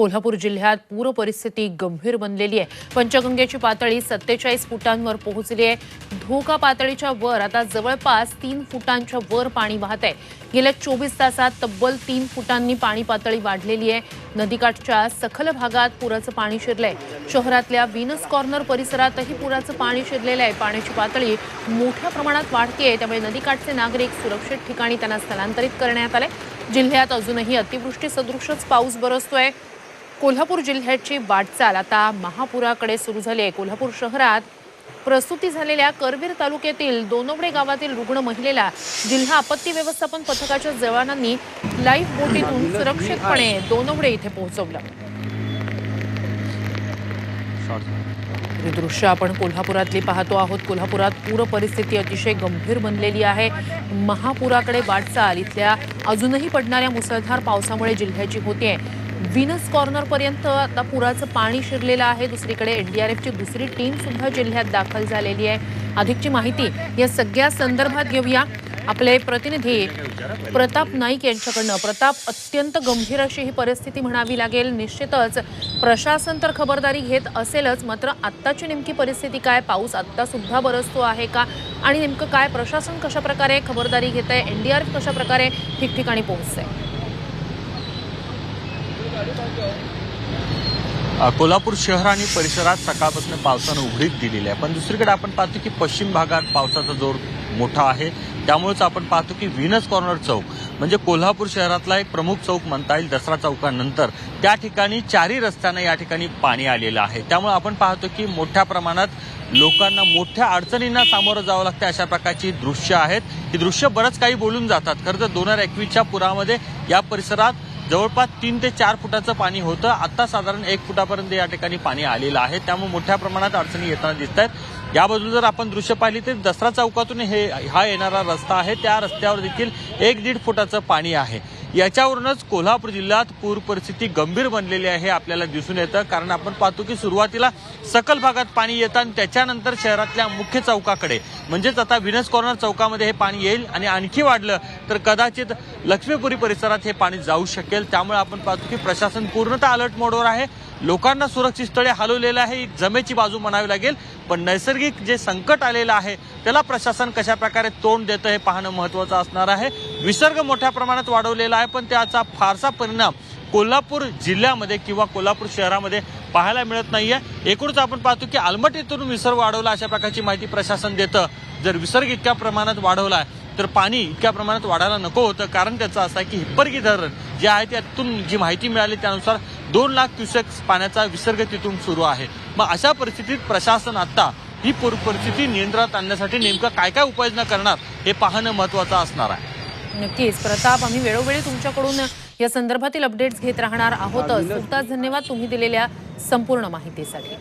कोल्हापूर जिल्ह्यात पूर परिस्थिती गंभीर बनलेली आहे. पंचगंगेची पातळी सत्तेचाळीस फुटांवर पोहोचली आहे. धोका पातळीच्या वर आता जवळपास तीन फुटांच्या वर पाणी वाहत आहे. गेल्या चोवीस तासात तब्बल तीन फुटांनी पाणी पातळी वाढलेली आहे. नदीकाठच्या सखल भागात पुराचं पाणी शिरलंय. शहरातल्या विनस कॉर्नर परिसरातही पुराचं पाणी शिरलेलं आहे. पाण्याची पातळी मोठ्या प्रमाणात वाढतीये. त्यामुळे नदीकाठचे नागरिक सुरक्षित ठिकाणी त्यांना स्थलांतरित करण्यात आले. जिल्ह्यात अजूनही अतिवृष्टी सदृशच पाऊस बरसतोय. कोल्हापूर जिल्ह्याची वाटचाल. आता महापुराकडे सुरू झाली आहे. कोल्हापूर शहरात प्रसूती झालेल्या करवीर तालुक्यातील दोनवडे गावातील रुग्ण महिलेला जिल्हा आपत्ती व्यवस्थापन पथकाच्या जवानांनी लाईफ बोटीतून सुरक्षितपणे दोनवडे इथे पोहोचवलं. दृश्य आपण कोल्हापुरातली पाहतो आहोत. कोल्हापुरात पूर परिस्थिती अतिशय गंभीर बनलेली आहे. महापुराकडे वाटचाल. इथल्या अजूनही पडणाऱ्या मुसळधार पावसामुळे जिल्ह्याची होते व्हिनस कॉर्नरपर्यंत आता पुराचं पाणी शिरलेलं आहे. दुसरीकडे एनडीआरएफची दुसरी टीम सुद्धा जिल्ह्यात दाखल झालेली आहे. अधिकची माहिती या सगळ्या संदर्भात घेऊया. आपले प्रतिनिधी प्रताप नाईक यांच्याकडनं. प्रताप अत्यंत गंभीर अशी ही परिस्थिती म्हणावी लागेल. निश्चितच प्रशासन तर खबरदारी घेत असेलच मात्र आत्ताची नेमकी परिस्थिती काय? पाऊस आत्ता सुद्धा बरसतो आहे का? आणि नेमकं काय? प्रशासन कशा प्रकारे खबरदारी घेत आहे एन डी आर कशा प्रकारे ठिकठिकाणी पोहोचतंय? आहे कोल्हापूर शहर आणि परिसरात सकाळपासून पावसानं उघडीप दिलेली आहे. पण दुसरीकडे आपण पाहतो की पश्चिम भागात पावसाचा जोर मोठा आहे. त्यामुळेच आपण पाहतो की व्हिनस कॉर्नर चौक म्हणजे कोल्हापूर शहरातला एक प्रमुख चौक म्हणता येईल दसरा चौकानंतर. त्या ठिकाणी चारही रस्त्यांना या ठिकाणी पाणी आलेलं आहे. त्यामुळे आपण पाहतो की मोठ्या प्रमाणात लोकांना मोठ्या अडचणींना सामोरं जावं लागतं अशा प्रकारची दृश्य आहेत. ही दृश्य बरंच काही बोलून जातात. खरं तर दोन हजार एकवीसच्या पुरामध्ये या परिसरात जवळपास तीन ते चार फुटाचं पाणी होतं. आता साधारण एक फुटापर्यंत या ठिकाणी पाणी आलेलं आहे. त्यामुळे मोठ्या प्रमाणात अडचणी येताना दिसत आहेत या बाजूला जर आपण दृश्य पाहिली तर दसरा चौकातून हे हा येणारा रस्ता आहे. त्या रस्त्यावर देखील एक दीड फुटाचं पाणी आहे. याच्यावरूनच कोल्हापूर जिल्ह्यात पूर परिस्थिती गंभीर बनलेली आहे आपल्याला दिसून येतं. कारण आपण पाहतो की सुरुवातीला सकल भागात पाणी येतं आणि त्याच्यानंतर शहरातल्या मुख्य चौकाकडे म्हणजेच आता विनस कॉर्नर चौकामध्ये हे पाणी येईल आणि आणखी वाढलं तर कदाचित लक्ष्मीपुरी परिसरात हे पाणी जाऊ शकेल. त्यामुळे आपण पाहतो की प्रशासन पूर्णतः अलर्ट मोडवर आहे. लोकांना सुरक्षित स्थळे हलवलेलं आहे. जमेची बाजू म्हणावी लागेल. पण नैसर्गिक जे संकट आलेलं आहे त्याला प्रशासन कशा प्रकारे तोंड देतं हे पाहणं महत्वाचं असणार आहे. विसर्ग मोठ्या प्रमाणात वाढवलेला आहे पण त्याचा फारसा परिणाम कोल्हापूर जिल्ह्यामध्ये किंवा कोल्हापूर शहरामध्ये पाहायला मिळत नाहीये. एकूणच आपण पाहतो की आलमटीतून विसर्ग वाढवला अशा प्रकारची माहिती प्रशासन देतं. जर विसर्ग इतक्या प्रमाणात वाढवला आहे तर पाणी इतक्या प्रमाणात वाढायला नको होतं. कारण त्याचं असं आहे की हिप्परगी धरण जे आहे त्यातून जी माहिती मिळाली त्यानुसार दोन लाख क्युसेक पाण्याचा विसर्ग तिथून सुरू आहे. मग अशा परिस्थितीत प्रशासन आता ही पूर परिस्थिती नियंत्रणात आणण्यासाठी नेमकं काय काय उपाययोजना करणार हे पाहणं महत्वाचं असणार आहे. नक्कीच. प्रताप आम्ही वेळोवेळी तुमच्याकडून या संदर्भातील अपडेट्स घेत राहणार आहोतच. धन्यवाद तुम्ही दिलेल्या संपूर्ण माहितीसाठी.